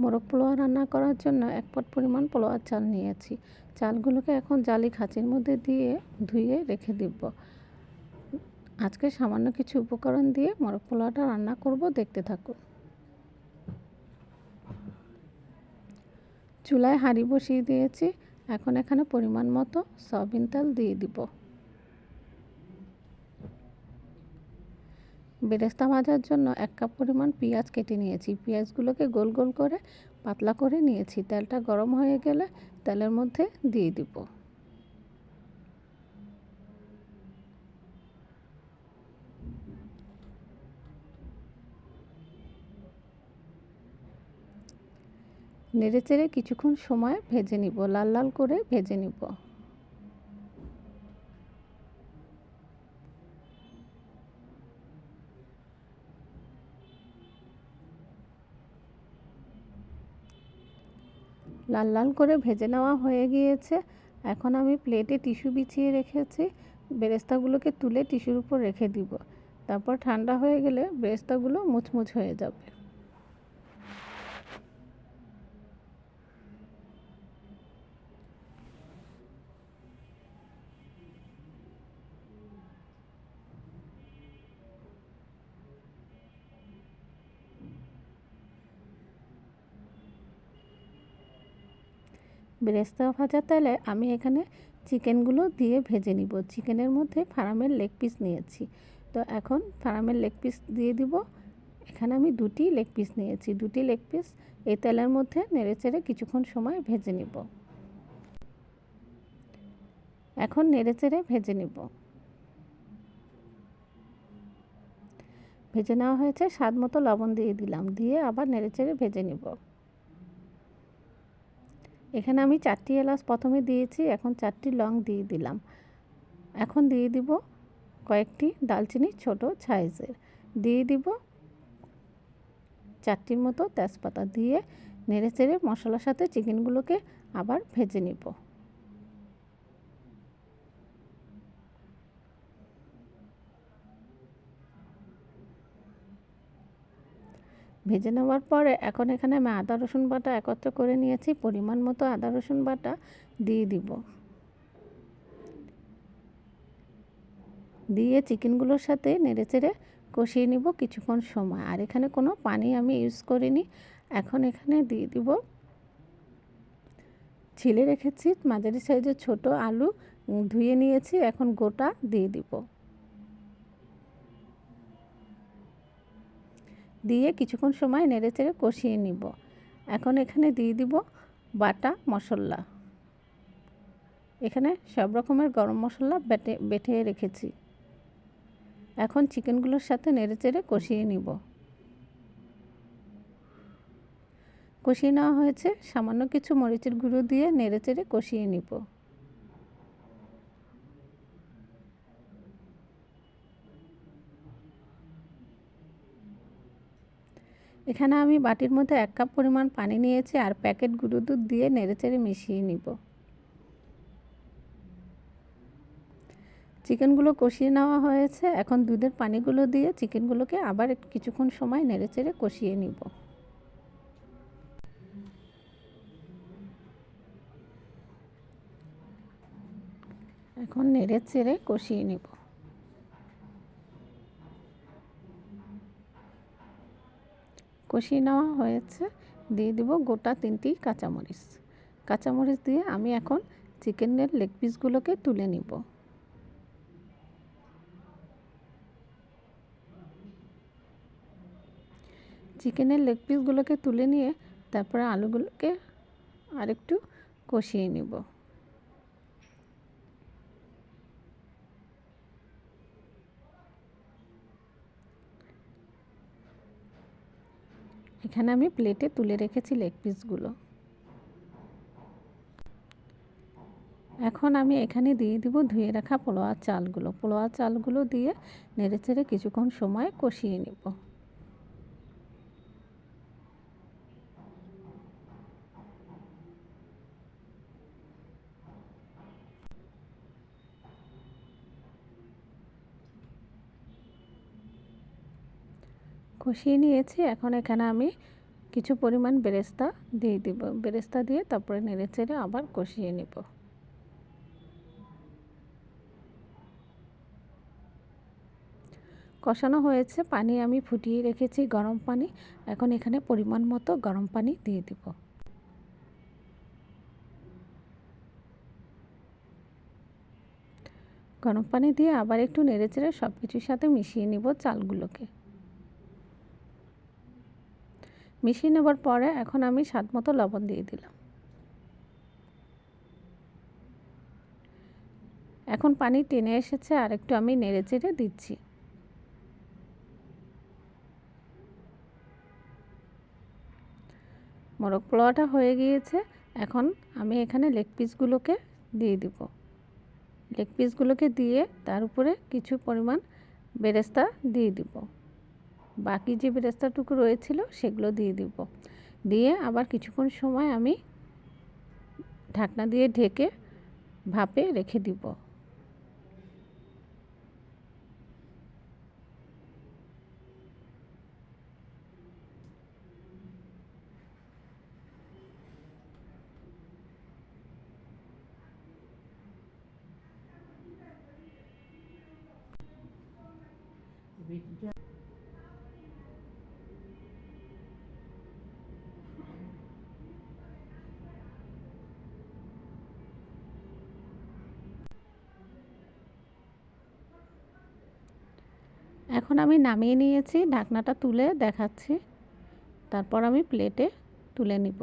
মোরগ পোলোয়া রান্না করার জন্য এক পট পরিমাণ পোলোয়ার চাল নিয়েছি। চালগুলোকে এখন জালি খাঁচির মধ্যে দিয়ে ধুয়ে রেখে দিব। আজকে সামান্য কিছু উপকরণ দিয়ে মোরগ পোলাওটা রান্না করব, দেখতে থাকুন। চুলায় হাঁড়ি বসিয়ে দিয়েছি। এখন এখানে পরিমাণ মতো সয়াবিন তেল দিয়ে দিব। বেরেস্তা ভাজার জন্য এক কাপ পরিমাণ পেঁয়াজ কেটে নিয়েছি। পেঁয়াজগুলোকে গোল গোল করে পাতলা করে নিয়েছি। তেলটা গরম হয়ে গেলে তেলের মধ্যে দিয়ে দিব। নেড়ে চেড়ে কিছুক্ষণ সময় ভেজে নিব। লাল লাল করে ভেজে নিব। লাল লাল করে ভেজে নেওয়া হয়ে গিয়েছে। এখন আমি প্লেটে টিস্যু বিছিয়ে রেখেছি। বেরেস্তাগুলোকে তুলে টিস্যুর উপর রেখে দিব। তারপর ঠান্ডা হয়ে গেলে বেরেস্তাগুলো মুচমুচ হয়ে যাবে। বেরেস্তা ভাজা তেলে আমি এখানে চিকেনগুলো দিয়ে ভেজে নিব। চিকেনের মধ্যে ফার্মের লেগ পিস নিয়েছি। তো এখন ফার্মের লেগ পিস দিয়ে দিব। এখানে আমি দুটি লেগ পিস নিয়েছি। দুটি লেগ পিস এই তেলের মধ্যে নেড়েচেড়ে কিছুক্ষণ সময় ভেজে নিব। এখন নেড়েচেড়ে ভেজে নিব। ভেজে নেওয়া হয়েছে স্বাদ মতো লবণ দিয়ে দিলাম। দিয়ে আবার নেড়েচেড়ে ভেজে নিব। এখানে আমি চারটি এলাচ প্রথমে দিয়েছি, এখন চারটি লং দিয়ে দিলাম। এখন দিয়ে দিব কয়েকটি দালচিনি ছোট সাইজের। দিয়ে দিব চারটির মতো তেজপাতা দিয়ে নেড়ে চেড়ে মশলার সাথে চিকেনগুলোকে আবার ভেজে নিব। ভেজে নেওয়ার পরে এখন এখানে আমি আদা, রসুন বাটা একত্র করে নিয়েছি। পরিমাণ মতো আদা, রসুন বাটা দিয়ে দিব। দিয়ে চিকেনগুলোর সাথে নেড়েচেড়ে কষিয়ে নিব কিছুক্ষণ সময়। আর এখানে কোনো পানি আমি ইউজ করিনি। এখন এখানে দিয়ে দিব। ছিলে রেখেছি, মাঝারি সাইজের ছোট আলু ধুয়ে নিয়েছি। এখন গোটা দিয়ে দিব। দিয়ে কিছুক্ষণ সময় নেড়ে চেড়ে কষিয়ে নিব। এখন এখানে দিয়ে দিব বাটা মশলা। এখানে সব রকমের গরম মশলা বেটে বেটে রেখেছি। এখন চিকেনগুলোর সাথে নেড়ে চেড়ে কষিয়ে নিব। কষিয়ে নেওয়া হয়েছে সামান্য কিছু মরিচের গুঁড়ো দিয়ে নেড়ে চেড়ে কষিয়ে নিব। এখানে আমি বাটির মধ্যে এক কাপ পরিমাণ পানি নিয়েছি আর প্যাকেট গুঁড়ো দুধ দিয়ে নেড়েচেড়ে মিশিয়ে নিব। চিকেনগুলো কষিয়ে নেওয়া হয়েছে। এখন দুধের পানিগুলো দিয়ে চিকেনগুলোকে আবার কিছুক্ষণ সময় নেড়েচেড়ে কষিয়ে নিব। এখন নেড়ে চেড়ে কষিয়ে নিব। কষিয়ে নেওয়া হয়েছে। দিয়ে দিব গোটা তিনটি কাঁচামরিচ। কাঁচামরিচ দিয়ে আমি এখন চিকেনের লেগ পিসগুলোকে তুলে নিব। চিকেনের লেগ পিসগুলোকে তুলে নিয়ে তারপরে আলুগুলোকে আরেকটু কষিয়ে নিব। এখানে আমি প্লেটে তুলে রেখেছি লেগ পিসগুলো এখন আমি এখানে দিয়ে দিব ধুয়ে রাখা পোলোয়া চালগুলো। পোলোয়া চালগুলো দিয়ে নেড়ে চেড়ে কিছুক্ষণ সময় কষিয়ে নেব। কষিয়ে নিয়েছি। এখন এখানে আমি কিছু পরিমাণ বেরেস্তা দিয়ে দিব। বেরেস্তা দিয়ে তারপরে নেড়ে চেড়ে আবার কষিয়ে নেব। কষানো হয়েছে। পানি আমি ফুটিয়ে রেখেছি গরম পানি। এখন এখানে পরিমাণ মতো গরম পানি দিয়ে দিব। গরম পানি দিয়ে আবার একটু নেড়েচেড়ে সব কিছুর সাথে মিশিয়ে নিব চালগুলোকে। মিশিয়ে নেবার পরে এখন আমি স্বাদ মতো লবণ দিয়ে দিলাম। এখন পানি টেনে এসেছে, আর একটু আমি নেড়ে চেড়ে দিচ্ছি। মোরগ পোলাওটা হয়ে গিয়েছে, এখন আমি এখানে লেগ পিসগুলোকে দিয়ে দিব। লেগ পিসগুলোকে দিয়ে তার উপরে কিছু পরিমাণ বেরেস্তা দিয়ে দিব। বাকি যে বেরেস্তাটুকু রয়েছিল সেগুলো দিয়ে দিব। দিয়ে আবার কিছুক্ষণ সময় আমি ঢাকনা দিয়ে ঢেকে ভাপে রেখে দিব। এখন আমি নামিয়ে নিয়েছি ঢাকনাটা তুলে দেখাচ্ছি। তারপর আমি প্লেটে তুলে নিব।